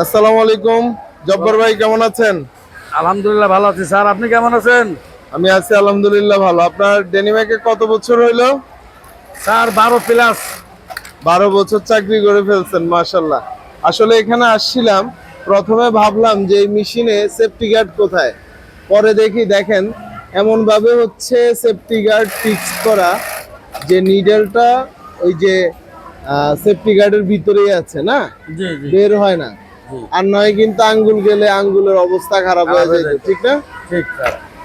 আসসালামু আলাইকুম। জব্বর ভাই কেমন আছেন? আলহামদুলিল্লাহ ভালো আছি। স্যার আপনি কেমন আছেন? আমি আছি আলহামদুলিল্লাহ ভালো। আপনার ডেনিম্যাকে কত বছর হইল? স্যার বারো প্লাস। বারো বছর চাকরি করে ফেলছেন মাশাল্লাহ আসলে এখানে আসছিলাম প্রথমে ভাবলাম যে এই মেশিনে সেফটি গার্ড কোথায়? পরে দেখি দেখেন এমন ভাবে হচ্ছে সেফটি গার্ড ফিক্স করা যে নিডেলটা ওই যে সেফটি গার্ডের ভিতরেই আছে না? বের হয় না। আর নয় কিন্তু আঙ্গুল গেলে আঙ্গুলের অবস্থা খারাপ হয়ে যায়। ঠিক না? ঠিক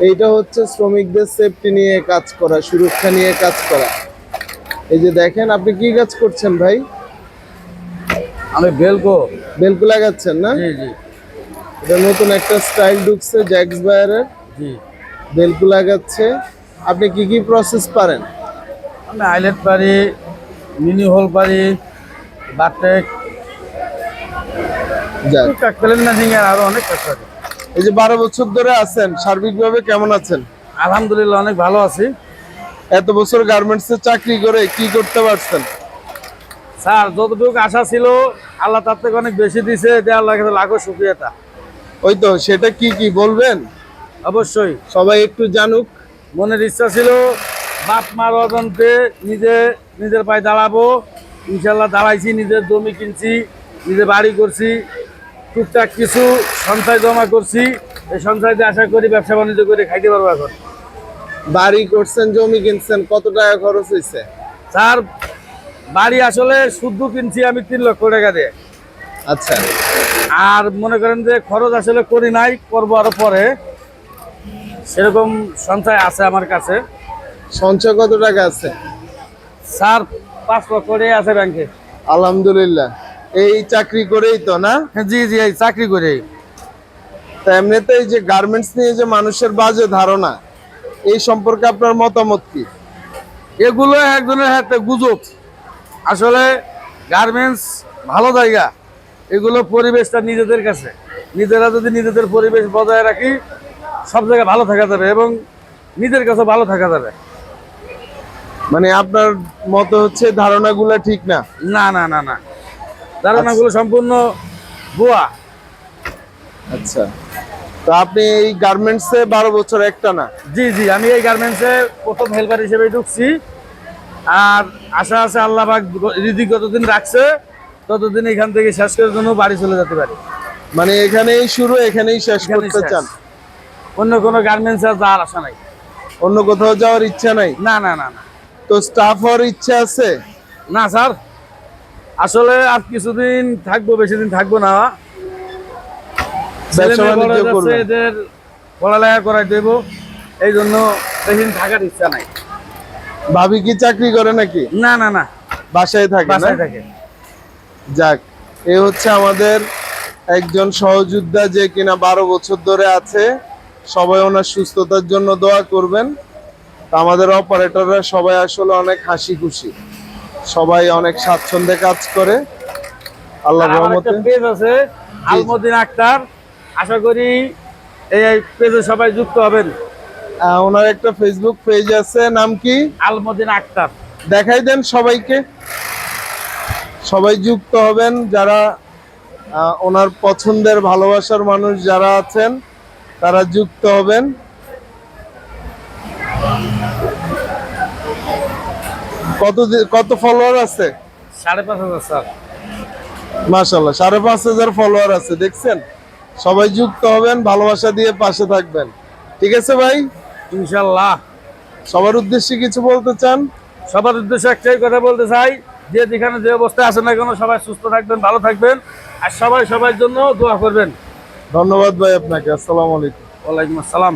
এইটা হচ্ছে শ্রমিকদের সেফটি নিয়ে কাজ করা সুরক্ষা নিয়ে কাজ করা। এই যে দেখেন আপনি কি কাজ করছেন ভাই? আমি বেলকো। বেলকু লাগাচ্ছেন না? জি জি। এটা নতুন একটা স্টাইল ঢুকছে জ্যাক্স বায়ারের জি। বেলকু লাগাচ্ছে। আপনি কি কি প্রসেস পারেন? আমি আইলেট পারি মিনি হোল পারি বাটেক টুকটাক প্লেন আরও অনেক কাজ এই যে বারো বছর ধরে আছেন সার্বিকভাবে কেমন আছেন? আলহামদুলিল্লাহ অনেক ভালো আছি। এত বছর গার্মেন্টসে চাকরি করে কি করতে পারছেন? স্যার যতটুকু আশা ছিল আল্লাহ তার থেকে অনেক বেশি দিছে এটা আল্লাহ লাখো শুক্রিয়াতা ওই তো সেটা কি কি বলবেন? অবশ্যই। সবাই একটু জানুক। মনের ইচ্ছা ছিল বাপ মার অজান্তে নিজে নিজের পায়ে দাঁড়াবো। ইনশাল্লাহ দাঁড়াইছি নিজের জমি কিনছি নিজে বাড়ি করছি। টুকটাক কিছু সঞ্চয় জমা করছি। এই সঞ্চয় দিয়ে আশা করি ব্যবসা বাণিজ্য করে খাইতে পারব এখন। বাড়ি করছেন জমি কিনছেন কত টাকা খরচ হয়েছে স্যার বাড়ি আসলে শুদ্ধ কিনছি আমি তিন লক্ষ টাকা দিয়ে। আচ্ছা। আর মনে করেন যে খরচ আসলে করি নাই করব আরও পরে। সেরকম সঞ্চয় আছে আমার কাছে। সঞ্চয় কত টাকা আছে? স্যার পাঁচ লক্ষ টাকা আছে ব্যাংকে। আলহামদুলিল্লাহ। এই চাকরি করেই তো না? জি জি এই চাকরি করে তা এমনিতে এই যে গার্মেন্টস নিয়ে যে মানুষের বাজে ধারণা এই সম্পর্কে আপনার মতামত কি? এগুলো একজনের হাতে গুজব। আসলে গার্মেন্টস ভালো জায়গা এগুলো পরিবেশটা নিজেদের কাছে। নিজেরা যদি নিজেদের পরিবেশ বজায় রাখি সব জায়গায় ভালো থাকা যাবে এবং নিজের কাছে ভালো থাকা যাবে। মানে আপনার মত হচ্ছে ধারণাগুলো ঠিক না? না না না না। ধারণাগুলো সম্পূর্ণ ভুয়া। আচ্ছা। তো আপনি এই গার্মেন্টসে বারো বছর একটা না? জি জি আমি এই গার্মেন্টসে প্রথম হেল্পার হিসেবে ঢুকছি। আর আশা আছে আল্লাহ পাক রিদি যতদিন রাখছে ততদিন এখান থেকে শেষ করার জন্য বাড়ি চলে যেতে পারি। মানে এখানেই শুরু এখানেই শেষ করতে চান? অন্য কোনো গার্মেন্টস আর যাওয়ার আশা নাই। অন্য কোথাও যাওয়ার ইচ্ছা নাই? না না না না। তো স্টাফ হওয়ার ইচ্ছা আছে? না স্যার। আসলে আর কিছুদিন থাকব বেশি দিন থাকব না। এদের পড়ালেখা করাই দেবো এই জন্য বেশি দিন থাকার ইচ্ছা নাই। ভাবি কি চাকরি করে নাকি? না না না। বাসায় থাকে বাসায় থাকে। যাক এ হচ্ছে আমাদের একজন সহযোদ্ধা যে কিনা বারো বছর ধরে আছে। সবাই ওনার সুস্থতার জন্য দোয়া করবেন। আমাদের অপারেটররা সবাই আসলে অনেক হাসি খুশি সবাই অনেক স্বাচ্ছন্দ্যে কাজ করে। আল্লাহ রহমতে। পেজ আছে আলমদিন আক্তার। আশা করি এই পেজে সবাই যুক্ত হবেন। ওনার একটা ফেসবুক পেজ আছে নাম কি? আলমদিন আক্তার। দেখাই দেন সবাইকে। সবাই যুক্ত হবেন যারা ওনার পছন্দের ভালোবাসার মানুষ যারা আছেন তারা যুক্ত হবেন। কত কত ফলোয়ার আছে? সাড়ে পাঁচ হাজার স্যার। মাশাল্লাহ সাড়ে পাঁচ হাজার ফলোয়ার আছে দেখছেন? সবাই যুক্ত হবেন ভালোবাসা দিয়ে পাশে থাকবেন। ঠিক আছে ভাই? ইনশাল্লাহ সবার উদ্দেশ্যে কিছু বলতে চান? সবার উদ্দেশ্যে একটাই কথা বলতে চাই যে যেখানে যে অবস্থায় আছেন না কেন সবাই সুস্থ থাকবেন ভালো থাকবেন আর সবাই সবার জন্য দোয়া করবেন। ধন্যবাদ ভাই আপনাকে আসসালামু আলাইকুম। ওয়ালাইকুম আসসালাম।